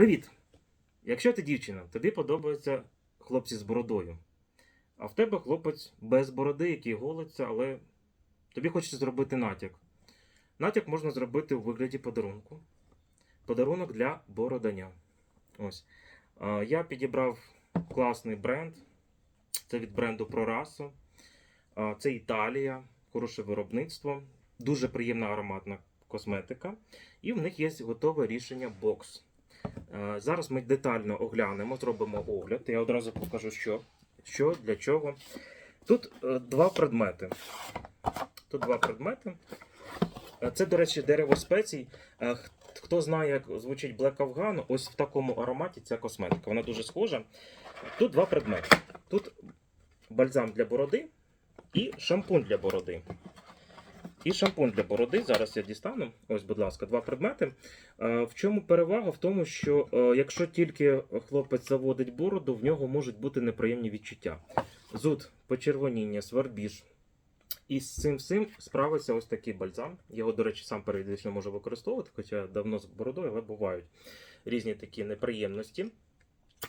Привіт! Якщо ти дівчина, тобі подобаються хлопці з бородою, а в тебе хлопець без бороди, який голиться, але тобі хочеться зробити натяк. Натяк можна зробити у вигляді подарунку. Подарунок для бородання. Ось. Я підібрав класний бренд. Це від бренду. А, Це Італія, хороше виробництво, дуже приємна ароматна косметика. І в них є готове рішення бокс. Е, Зараз ми детально оглянемо, зробимо огляд. Я одразу покажу, що, що для чого. Тут е, два предмети. Тут два предмети. Е, Це, до речі, дерево спецій. Хто знає, як звучить Black Afghan, ось в такому ароматі ця косметика. Вона дуже схожа. Тут два предмети. Тут бальзам для бороди і шампунь для бороди. І шампунь для бороди. Зараз я дістану. Ось, будь ласка, два предмети. Е, В чому перевага? В тому, що е, якщо тільки хлопець заводить бороду, в нього можуть бути неприємні відчуття. Зуд, почервоніння, свербіж. І з цим всім справиться ось такий бальзам. Його, до речі, сам періодично можу використовувати, хоча давно з бородою, але бувають різні такі неприємності.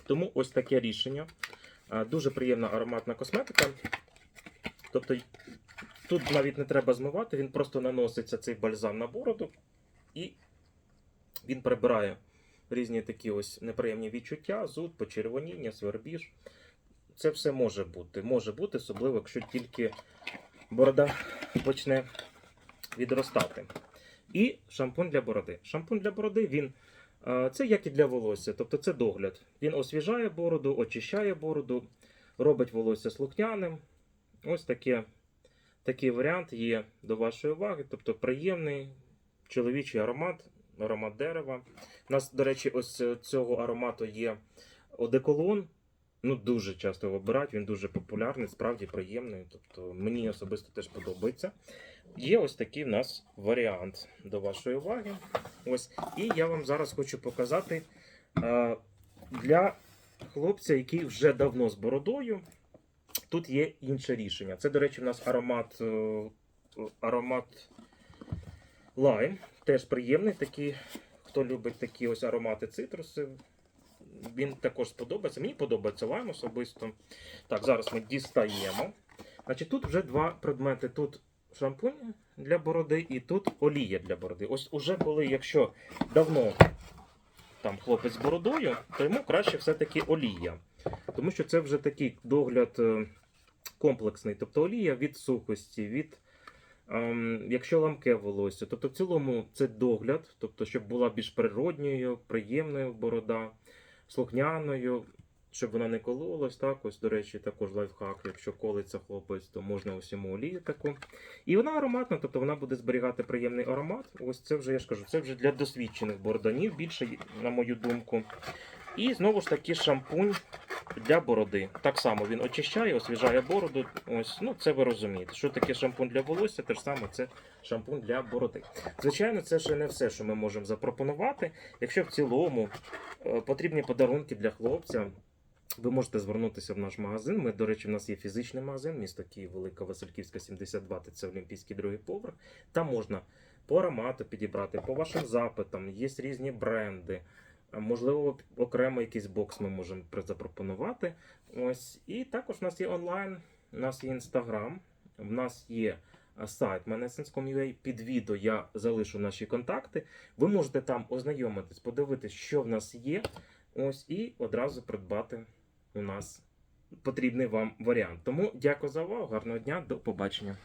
Тому ось таке рішення. Е, Дуже приємна ароматна косметика. Тобто тут навіть не треба змивати, він просто наноситься цей бальзам на бороду і він прибирає різні такі ось неприємні відчуття, зуд, почервоніння, свербіж. Це все може бути. Може бути, особливо, якщо тільки борода почне відростати. І шампунь для бороди. Шампунь для бороди він. е, Це як і для волосся, тобто це догляд. Він освіжає бороду, очищає бороду, робить волосся слухняним. Ось таке, такий варіант є до вашої уваги. Тобто приємний чоловічий аромат, аромат дерева. У нас, до речі, ось е, цього аромату є одеколон. Ну, дуже часто його обирають, він дуже популярний, справді приємний. Тобто мені особисто теж подобається. Є ось такий в нас варіант до вашої уваги. Ось. І я вам зараз хочу показати е, для хлопця, який вже давно з бородою. Тут є інше рішення. Це, до речі, в нас аромат, е, аромат лайм. Теж приємний такий. Хто любить такі ось аромати цитруси, він також сподобається. Мені подобається лайм особисто. Так, зараз ми дістаємо. Значить, тут вже два предмети. Тут шампунь для бороди і тут олія для бороди. Ось уже коли, якщо давно там хлопець з бородою, то йому краще все-таки олія. Тому що це вже такий догляд е, комплексний. Тобто олія від сухості, від ем, якщо ламке волосся. Тобто, в цілому це догляд, тобто, щоб була більш природньою, приємною борода, слухняною, щоб вона не кололась. Так, ось, до речі, також лайфхак. Якщо колиться хлопець, то можна ось йому олію таку. І вона ароматна, тобто вона буде зберігати приємний аромат. Ось це вже я ж кажу, це вже для досвідчених бороданів, більше, на мою думку. І знову ж таки шампунь для бороди. Так само він очищає, освіжає бороду. Ось, ну це ви розумієте. Що таке шампунь для волосся, те ж саме це шампунь для бороди. Звичайно, це ще не все, що ми можемо запропонувати. Якщо в цілому е, потрібні подарунки для хлопця. Ви можете звернутися в наш магазин. Ми, до речі, в нас є фізичний магазин, місто Київ, Велика Васильківська, 72, це Олімпійський другий поверх. Там можна по аромату підібрати, по вашим запитам, є різні бренди. Можливо, окремо якийсь бокс ми можемо запропонувати. Ось. І також у нас є онлайн, у нас є інстаграм, в нас є сайт manesens.com.ua. Під відео я залишу наші контакти. Ви можете там ознайомитись, подивитись, що в нас є. Ось і одразу придбати у нас потрібний вам варіант. Тому дякую за увагу, гарного дня, до побачення.